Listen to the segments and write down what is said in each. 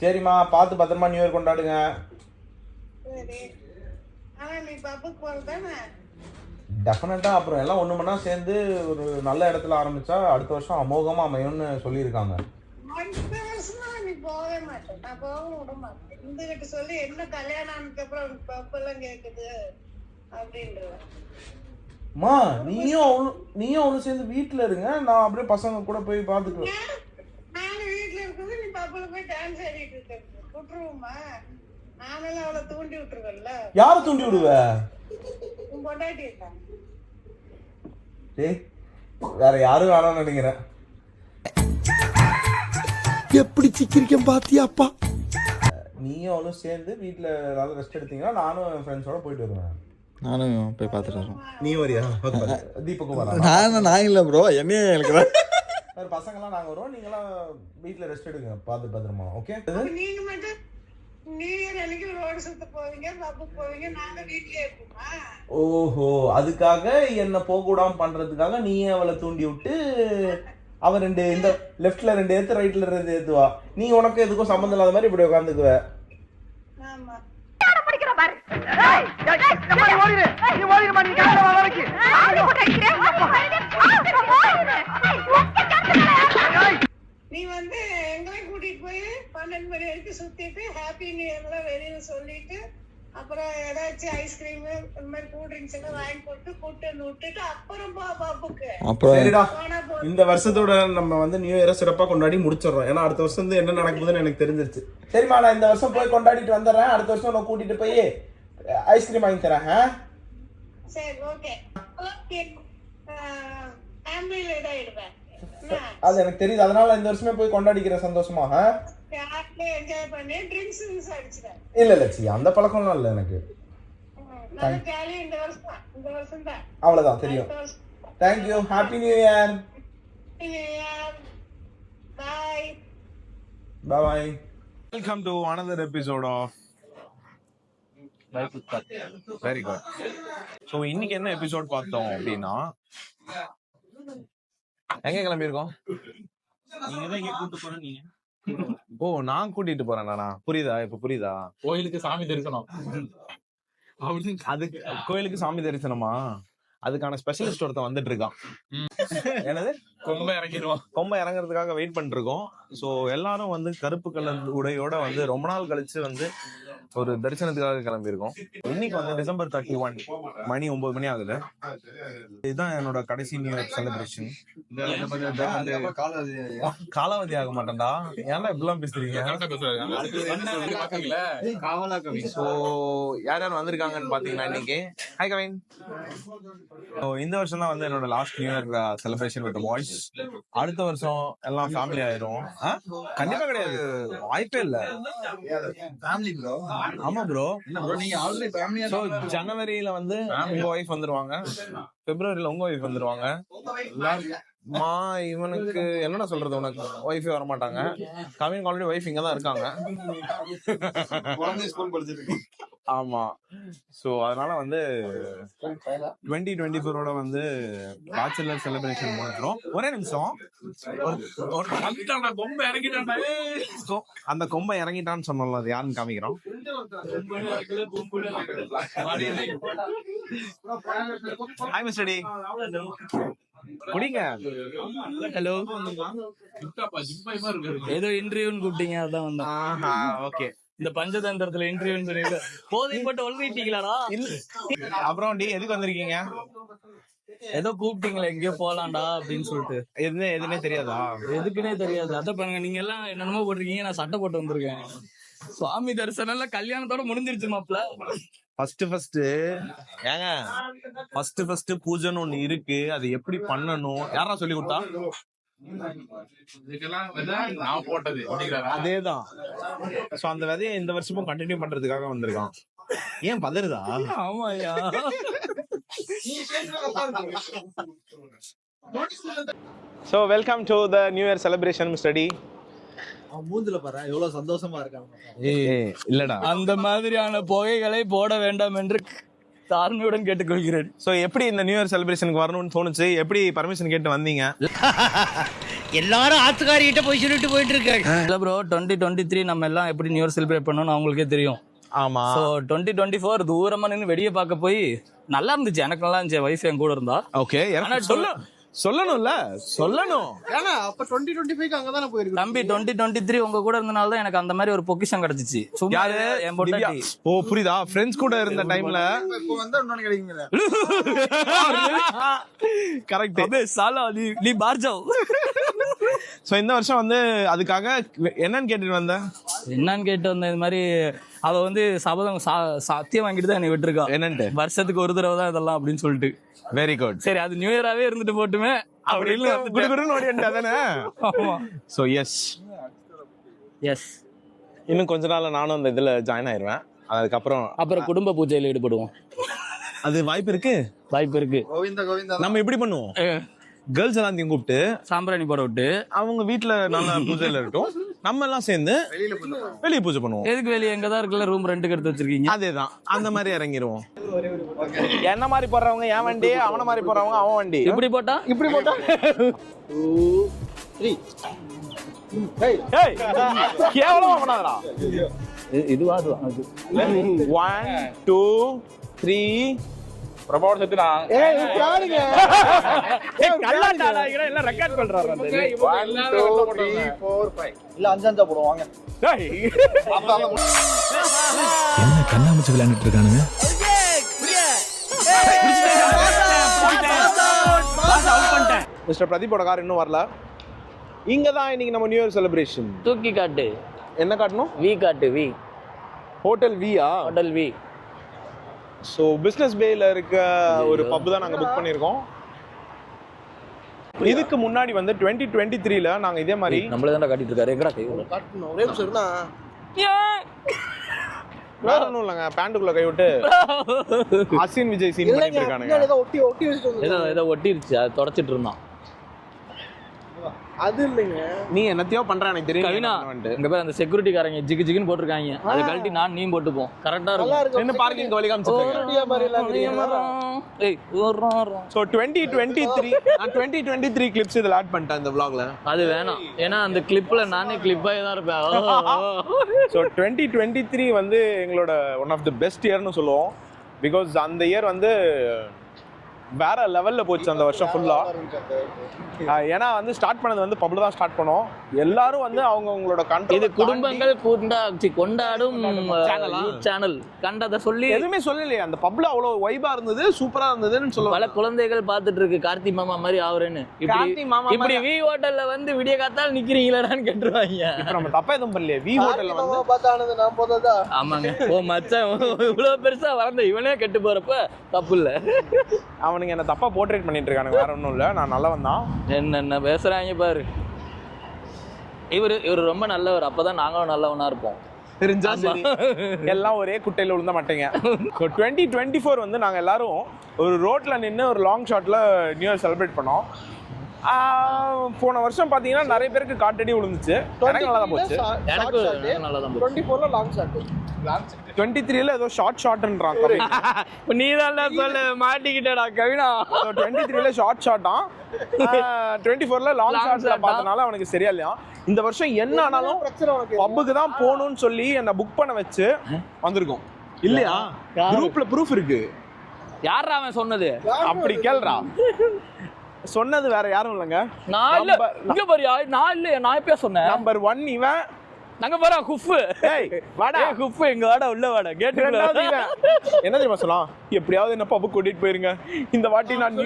சரிம்மா பார்த்து பத்திரமா நியூ இயர் கொண்டாடுங்க. டெஃபினட்டா அப்புறம் எல்லாம் ஒண்ணு மணி சேர்ந்து ஒரு நல்ல இடத்துல ஆரம்பிச்சா அடுத்த வருஷம் அமோகமா அமையும்னு சொல்லியிருக்காங்க. சொல்லி என்ன கல்யாணம் ஆனதுக்கு அப்புறம் கேக்குது? அப்படின்ற அம்மா நீயும் அவளும் நீயும் அவளும் சேர்ந்து வீட்டில் இருங்க. நான் அப்படியே பசங்க கூட போய் பார்த்துக்குவேன் யாரை தூண்டி விடுவ? உன் பொண்டாட்டி இருக்கான் டேய் வேற யாரும் வேணாம்னு நினைக்கிறேன். எப்படி சிக்கிரிக்கம் பாத்தியாப்பா நீயும் அவளும் சேர்ந்து வீட்டில் நல்லா ரெஸ்ட் எடுத்தீங்கன்னா நானும் என் ஃப்ரெண்ட்ஸோட போயிட்டு வருவேன். நானும் போய் பார்த்துட்டு வரேன். நீ வரியா? தீபக்கும் நான் நான் இல்லை ப்ரோ என்னையே எனக்கு பசங்களாம் நாங்கள் வருவோம். நீங்களாம் வீட்டில் ரெஸ்ட் எடுங்க. பார்த்து பத்திரமா ஓகே அப்ப நீங்க மட்டும் நியூ இயர் அன்னைக்கு ரோடு சுத்த போவீங்க பப்புக்கு போவீங்க நாங்க வீட்லயே இருப்போமா? ஓஹோ அதுக்காக என்ன போக விடாம பண்றதுக்காக நீ அவளை தூண்டி விட்டு அவ ரெண்டு இந்த லெஃப்ட்ல ரெண்டு ஏத்து ரைட்ல ரெண்டு ஏத்துவா. நீ உனக்கு எதுக்கும் சம்மந்தம் இல்லாத மாதிரி இப்படி உட்காந்துக்குவ. நீ வந்து எங்களையும் கூட்டிட்டு போய் பன்னெண்டு மணி வரைக்கும் சுத்திட்டு ஹாப்பி நியூ இயர்லாம் வெளியில சொல்லிட்டு அப்புறம் ஏதாச்சும் ஐஸ்கிரீம் இந்த மாதிரி கூல் ட்ரிங்க்ஸ் எல்லாம் வாங்கி போட்டு கூட்டு விட்டுட்டு அப்புறம் பா பாப்புக்கு. அப்புறம் இந்த வருஷத்தோட நம்ம வந்து நியூ இயரை சிறப்பா கொண்டாடி முடிச்சிடுறோம். ஏன்னா அடுத்த வருஷம் வந்து என்ன நடக்குதுன்னு எனக்கு தெரிஞ்சிருச்சு. சரிம்மா நான் இந்த வருஷம் போய் கொண்டாடிட்டு வந்துடுறேன். அடுத்த வருஷம் நான் கூட்டிட்டு போய் ஐஸ்கிரீம் வாங்கி தரேன் ஆ? சரி ஓகே ஓகே ஃபேமிலியில இதாயிடுவேன். அது எனக்கு தெரியுது. அதனால இந்த வருஷமே போய் கொண்டாடிக்கிறேன் சந்தோஷமா? இல்ல இல்ல சி அந்த பழக்கம்லாம் இல்லை எனக்கு. நல்ல ஜாலியா இந்த வருஷம் தான் இந்த வருஷம். தான் அவ்வளவுதான் தெரியும் thank you happy new year bye bye welcome to another episode of very good so இன்னைக்கு என்ன எபிசோட் பார்த்தோம் அப்படின்னா எங்க கிளம்பியிருக்கோம்? ஓ நான் கூட்டிட்டு போறேன் நானா? புரியுதா? இப்ப புரியுதா? கோயிலுக்கு சாமி தரிசனம். அது கோயிலுக்கு சாமி தரிசனமா? அதுக்கான ஸ்பெஷலிஸ்ட் ஒருத்தன் வந்துட்டு இருக்கான். என்னது? கொம்ப இறங்கிடுவோம் கொம்ப இறங்குறதுக்காக வெயிட் பண்ணிட்டு இருக்கோம். ஸோ எல்லாரும் வந்து கருப்பு கலர் உடையோட வந்து ரொம்ப நாள் கழிச்சு வந்து ஒரு தரிசனத்துக்காக கிளம்பியிருக்கோம். இன்னைக்கு வந்து டிசம்பர் தேர்ட்டி ஒன் மணி ஒன்பது மணி ஆகுது. இதுதான் என்னோட கடைசி நியூ இயர் செலிப்ரேஷன் காலாவதி ஆக மாட்டேன்டா. ஏன்டா இப்படிலாம் பேசுறீங்க? ஸோ யார் யார் வந்திருக்காங்கன்னு பாத்தீங்கன்னா இன்னைக்கு? ஹாய் கவின் இந்த வருஷம் தான் வந்து என்னோட last new year celebration with boys அடுத்த வருஷம் எல்லாம் ஃபேமிலி ஆயிரும். ஆ? கண்டிப்பா கிடையாது. வாய்ப்பே இல்லை. ஃபேமிலி ப்ரோ ஆமா ப்ரோ நீங்க ஆல்ரெடி ஃபேமிலியா ஸோ ஜனவரியில வந்து உங்க ஒய்ஃப் வந்துருவாங்க. பிப்ரவரியில உங்க ஒய்ஃப் வந்துருவாங்க. மா இவனுக்கு என்னடா சொல்றது உனக்கு? ஒய்ஃபே வர மாட்டாங்க கவின் ஆல்ரெடி ஒய்ஃப் இங்க தான் இருக்காங்க ஆமா. சோ அதனால வந்து டுவெண்ட்டி டுவெண்ட்டி ஃபோரோட வந்து பேச்சுலர் செலிப்ரேஷன் முடிஞ்சிடும் ஒரே நிமிஷம். கொம்ப இறங்கிட்டான்டா. கொ- அந்த கொம்பை இறங்கிட்டான்னு சொன்னோம்ல அது யாருன்னு காமிக்கிறோம். ஹாய் மிஸ்டர் டி குடிங்க. ஹலோ ஏதோ இன்டர்வியூன்னு கூப்பிட்டீங்க அதான் வந்தேன் ஆஹா ஓகே இந்த பஞ்சதந்திரத்துல இன்டர்வியூன்னு சொல்லிட்டு போதை போட்டு ஒழுங்கிட்டீங்களாடா? அப்புறம் டி எதுக்கு வந்திருக்கீங்க? ஏதோ கூப்பிட்டீங்களா எங்கேயோ போலாம்டா அப்படின்னு சொல்லிட்டு. எதுனே எதுனே தெரியாதா? எதுக்குன்னே தெரியாது. அதான் பாருங்க நீங்க எல்லாம் என்னென்னமோ போட்டிருக்கீங்க நான் சட்டை போட்டு வந்திருக்கேன். சுவாமி தரிசனம் எல்லாம் கல்யாணத்தோட முடிஞ்சிருச்சு மாப்ள ஃபர்ஸ்ட் ஃபர்ஸ்ட் ஏங்க ஃபர்ஸ்ட் ஃபர்ஸ்ட் பூஜைன்னு ஒண்ணு இருக்கு. அது எப்படி பண்ணணும்? யாரா சொல்லி கொடுத்தா? இதுக்கெல்லாம் வந்து நான் போட்டது. அப்படிங்கிறாரா? அதேதான். சோ அந்த விதையை இந்த வருஷமும் கண்டினியூ பண்றதுக்காக வந்திருக்கான். ஏன் பதறுதா? ஆமாயா so welcome to the new year celebration study அவன் மூஞ்சில பாரு எவ்வளவு சந்தோஷமா இருக்காங்க இல்லடா. அந்த மாதிரியான புகைகளை போட வேண்டாம் என்று தாழ்மையுடன் கேட்டுக்கொள்கிறேன். சோ எப்படி இந்த நியூ இயர் செலிப்ரேஷனுக்கு வரணும்னு தோணுச்சு? எப்படி பர்மிஷன் கேட்டு வந்தீங்க? எல்லாரும் ஆத்துக்காரிகிட்ட போய் சொல்லிட்டு போயிட்டு இருக்காங்க இல்ல ப்ரோ டுவெண்ட்டி டுவெண்ட்டி த்ரீ நம்ம எல்லாம் எப்படி நியூ இயர் செலிப்ரேட் பண்ணணும்னு அவங்களுக்கே தெரியும். ஆமா. ஸோ டுவெண்ட்டி டுவெண்ட்டி ஃபோர் தூரமா நின்று வெடியை பார்க்க போய் நல்லா இருந்துச்சு. எனக்கு நல்லா இருந்துச்சு. வைஃப் என் கூட இருந்தா. ஓகே சொல்ல சொல்லணும்ல? சொல்லணும். ஏன்னா அப்ப டுவெண்ட்டி டுவெண்ட்டி ஃபைவ் அங்கதானே போயிருக்கு தம்பி டுவெண்ட்டி டுவெண்ட்டி த்ரீ உங்க கூட இருந்தனால தான் எனக்கு அந்த மாதிரி ஒரு பொக்கிஷம் கிடைச்சிச்சு. சும்மா யாரு? என். பொட்டாட்டி ஓ புரியுதா? ஃப்ரெண்ட்ஸ் கூட இருந்த டைம்ல இப்போ வந்தா இன்னொன்னு கரெக்ட் சாலா நீ நீ பார்ஜாவ் சோ இந்த வருஷம் வந்து அதுக்காக என்னன்னு கேட்டுட்டு வந்தேன் என்னன்னு கேட்டு வந்த இந்த மாதிரி அவ வந்து சபதம் சா- சத்தியம் வாங்கிட்டு தான் என்னை விட்டுருக்கா. என்னன்ட்டு? வருஷத்துக்கு ஒரு தடவை தான் இதெல்லாம் அப்படின்னு சொல்லிட்டு. வெரி குட் சரி அது நியூ இயராவே இருந்துட்டு போட்டுமே அப்படின்னு ஆமா. சோ எஸ் எஸ் இன்னும் கொஞ்ச நாள்ல நானும் அந்த இதுல ஜாயின் ஆயிருவேன். அதுக்கப்புறம் அப்புறம் குடும்ப பூஜையில ஈடுபடுவோம். அது வாய்ப்பு இருக்கு? வாய்ப்பு இருக்கு. கோவிந்தா கோவிந்தா. நம்ம இப்படி பண்ணுவோம்? கேர்ள்ஸ் எல்லாத்தையும் கூப்பிட்டு சாம்பிராணி போட விட்டு. அவங்க வீட்ல நல்ல பூஜையில இருக்கட்டும் நம்ம எல்லாம் சேர்ந்து வெளியில போய் வெளியே பூஜை பண்ணுவோம். எதுக்கு வெளியே? எங்க தான் இருக்குல்ல ரூம் ரெண்டுக்கு எடுத்து வச்சிருக்கீங்க. அதேதான். அந்த மாதிரி இறங்கிருவோம். என்ன மாதிரி போறவங்க என் வண்டி அவன மாதிரி போறவங்க அவன் வண்டி. இப்படி போட்டா? இப்படி போட்டா? கேவலமா பண்ணாதடா. இது- இதுவா அதுவா? அது ஒன் டூ த்ரீ பிரபாவோட சேர்த்து நான் ரெக்கார்ட் பண்றாரு இல்ல அஞ்சு அஞ்சா போடுவோம் வாங்க. என்ன கண்ணாமூச்சி விளையாண்டுட்டு இருக்கானுங்க? மிஸ்டர் பிரதீப்போட கார் இன்னும் வரல. இங்க தான் இன்னைக்கு நம்ம நியூ இயர் செலிப்ரேஷன் தூக்கி காட்டு. என்ன காட்டணும்? வி காட்டு வி ஹோட்டல் வியா ஹோட்டல் வி ஸோ பிஸ்னஸ் பேல இருக்க ஒரு பப் தான் நாங்கள் புக் பண்ணியிருக்கோம். இதுக்கு முன்னாடி வந்து டுவெண்ட்டி டுவெண்ட்டி த்ரீல நாங்கள் இதே மாதிரி நம்மள தான் காட்டிட்டு இருக்காரு. எங்கடா கை. காட்டணும். ஒரே நிமிஷம் இருந்தா வேற ஒன்றும் இல்லைங்க. பேண்டுக்குள்ள கை விட்டு அசின் விஜய் சீன் பண்ணிட்டு இருக்கானுங்க. ஏதோ ஒட்டி ஒட்டி வச்சுட்டு ஏதோ ஏதோ ஒட்டிருச்சு. அது தொடச்சிட்டு இருந்தான். அது இல்லைங்க. நீ என்னத்தையோ பண்ற எனக்கு தெரியும் கவினா என்ன. இங்க பேர் அந்த செக்யூரிட்டிக்காரங்க ஜிகு ஜிகுன்னு போட்டிருக்காங்க. அதை கழட்டி நான் நீ போட்டுப்போம். கரெக்டா நல்லா இருக்கும். நின்னு பார்க்கிங் வழி காமிச்சிருக்கேன் டுவெண்ட்டி த்ரீ நான் டுவெண்ட்டி டுவெண்ட்டி த்ரீ கிளிப்ஸ் இதில் ஆட் பண்ணிட்டேன் இந்த vlogல. அது வேணாம். ஏன்னா அந்த கிளிப்ல நானே கிளிப்பாகி தான் இருப்பேன். டுவெண்ட்டி த்ரீ வந்து எங்களோட ஒன் ஆஃப் த பெஸ்ட் இயர்னு சொல்லுவோம். பிகாஸ் அந்த இயர் வந்து வேற லெவல்ல போச்சு அந்த வருஷம் ஃபுல்லா ஏன்னா வந்து ஸ்டார்ட் பண்ணது வந்து பப்ல தான் ஸ்டார்ட் பண்ணோம். எல்லாரும் வந்து அவங்க அவங்களோட இது கண்ட்ரோல் குடும்பங்கள் கொண்டா சி, கொண்டாடும்? சேனல் கண்டதை சொல்லி எதுவுமே சொல்லலையே. அந்த பப்ல அவ்வளவு வைபா இருந்தது சூப்பரா இருந்ததுன்னு பல சொல்லுவாங்க குழந்தைகள் பார்த்துட்டு இருக்கு கார்த்தி மாமா மாதிரி ஆவரேன்னு இப்படி கார்த்தி மாமா இப்படி வி ஹோட்டல்ல வந்து விடிய காத்தால் நிக்கிறீங்களான்னு கேட்டுருவாங்க. இப்ப நம்ம தப்பா எதுவும் பண்ணலையே. வி ஹோட்டல்ல வந்து பார்த்தானது நான் போதா ஆமாங்க. ஓ மச்சான் இவ்வளவு பெருசா வளர்ந்த இவனே கெட்டு போறப்ப தப்பு இல்ல. அவனுங்க என்ன தப்பா போர்ட்ரேட் பண்ணிட்டு இருக்கானுங்க வேற ஒன்றும் இல்லை. நான் நல்லவன் தான். என்னென்ன பேசுறாங்க பாரு. இவரு இவரு ரொம்ப நல்லவர். அப்பதான் நாங்களும் நல்லவனா இருப்போம். தெரிஞ்சா சரி. எல்லாம் ஒரே குட்டையில விழுந்த மாட்டேங்க. ஸோ டுவெண்ட்டி டுவெண்ட்டி ஃபோர் வந்து நாங்கள் எல்லாரும் ஒரு ரோட்ல நின்று ஒரு லாங் ஷாட்ல நியூ இயர் செலிப்ரேட் பண்ணோம். போன வருஷம் பார்த்தீங்கன்னா நிறைய பேருக்கு காட்டடி விழுந்துச்சு. எனக்கு நல்லா தான் போச்சு. எனக்கு நல்லா தான் டுவெண்ட்டி ஃபோர்ல லாங் ஷாட் டுவெண்ட்டி த்ரீல ஏதோ ஷார்ட் ஷார்ட்ன்றான் நீ தான் சொல்லு மாட்டிக்கிட்டடா கவினா. டுவெண்ட்டி த்ரீல ஷார்ட் ஷார்ட்டான் டுவெண்ட்டி ஃபோர்ல லாங் ஆ? பார்த்தனால அவனுக்கு சரியா இல்லையா. இந்த வருஷம் என்ன ஆனாலும் பப்புக்கு தான் போகணும்னு சொல்லி என்ன புக் பண்ண வச்சு வந்திருக்கோம். இல்லையா? குரூப்ல ப்ரூஃப் இருக்கு. யாரா அவன் சொன்னது? அப்படி கேள்றா. சொன்னது வேற யாரும் இல்லைங்க. நான் இல்ல. Number- இங்க பாரியா நான் இல்ல நான் எப்பயா சொன்னேன். நம்பர் ஒன் இவன். நாங்க பாரா குஃபு. ஏய் வாடா. ஏய் குஃபு எங்க வாடா உள்ள வாடா ரெண்டாவது கேட்டு இவன். என்ன தெரியுமா சொல்லலாம் எப்படியாவது என்ன பப்பு கூட்டிட்டு போயிருங்க. இந்த வாட்டி நான்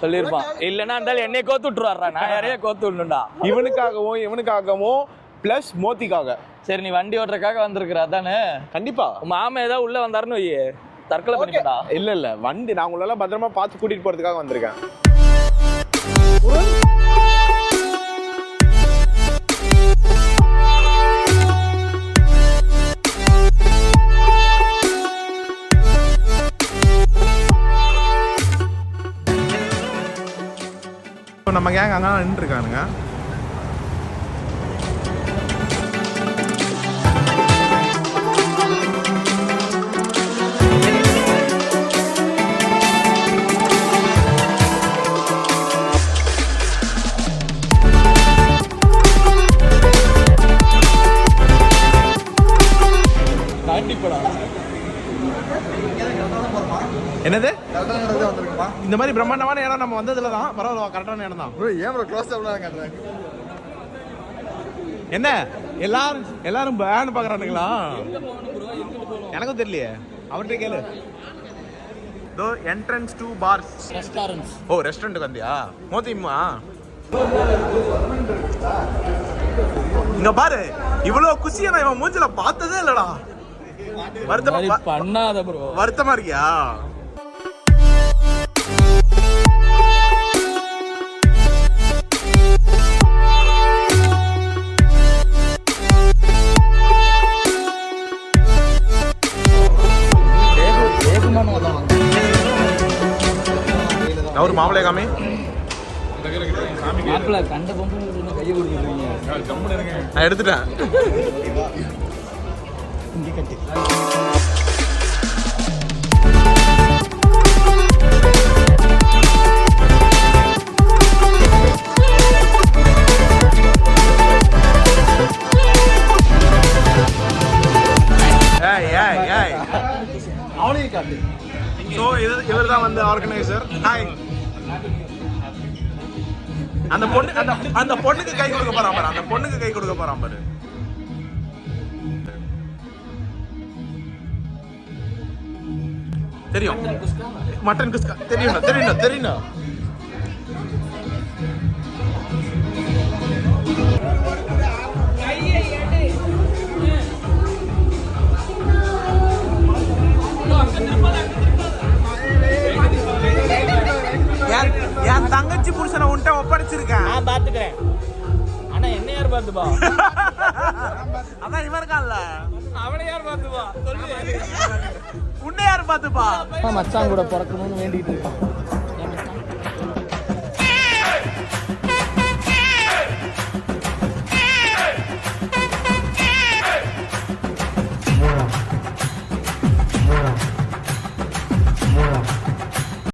சொல்லிருப்பேன். இல்லன்னா இருந்தாலும் என்னைய கோத்து விட்டுருவாரா நான் யாரையா கோத்து விடணும்டா. இவனுக்காகவும் இவனுக்காகவும் பிளஸ் மோத்திக்காக. சரி நீ வண்டி ஓட்டுறதுக்காக வந்திருக்கிற அதானே? கண்டிப்பா. உன் மாமா ஏதாவது உள்ள வந்தாருன்னு தற்கொலை பண்ணிக்கடா இல்ல இல்ல. வண்டி நான் உங்களெல்லாம் பத்திரமா பார்த்து கூட்டிட்டு போறதுக்காக வந்திருக்கேன். நம்ம கேங் அங்கே நின்று என்னது? இந்த மாதிரி பிரம்மாண்டமான இடம் நம்ம வந்ததுல தான் பரவாயில்ல கரெக்டான இடம் தான். ஏன் ப்ரோ க்ளோஸ் அவ்வளோ என்ன? எல்லாரும் எல்லாரும் பேன் பார்க்குறானுங்களா? எனக்கும் தெரியலையே. அவர்கிட்ட கேளு. தோ என்ட்ரன்ஸ் டு பார் ரெஸ்டாரண்ட்ஸ் ஓ ரெஸ்டாரண்ட்டுக்கு வந்தியா? மோதிம்மா? இங்க பாரு இவ்வளவு குசியை நான் இவன் மூஞ்சில பார்த்ததே இல்லடா. வருத்தமா பண்ணாத ப்ரோ வருத்தமா இருக்கியா? அவர் காமி மாப்பிள்ள கண்ட பொம்பளை கையை கொடுத்துருக்கீங்க நான் எடுத்துட்டேன். காட்டு. ஸோ இது இவர் தான் வந்து ஆர்கனைசர் ஹாய் அந்த பொண்ணு அந்த அந்த பொண்ணுக்கு கை கொடுக்க போறான் பாரு அந்த பொண்ணுக்கு கை கொடுக்க போறான் பாரு. தெரியும். மட்டன் குஸ்கா. தெரியும் தெரியும் தெரியும் என் தங்கச்சி புருஷனை உன்ட்ட ஒப்படைச்சிருக்கேன். நான் பாத்துக்கிறேன். ஆனா என்ன யார் பாத்துப்பா பாத்துப்பா மச்சான் கூட பிறக்கணும்னு வேண்டிட்டு இருக்கான்.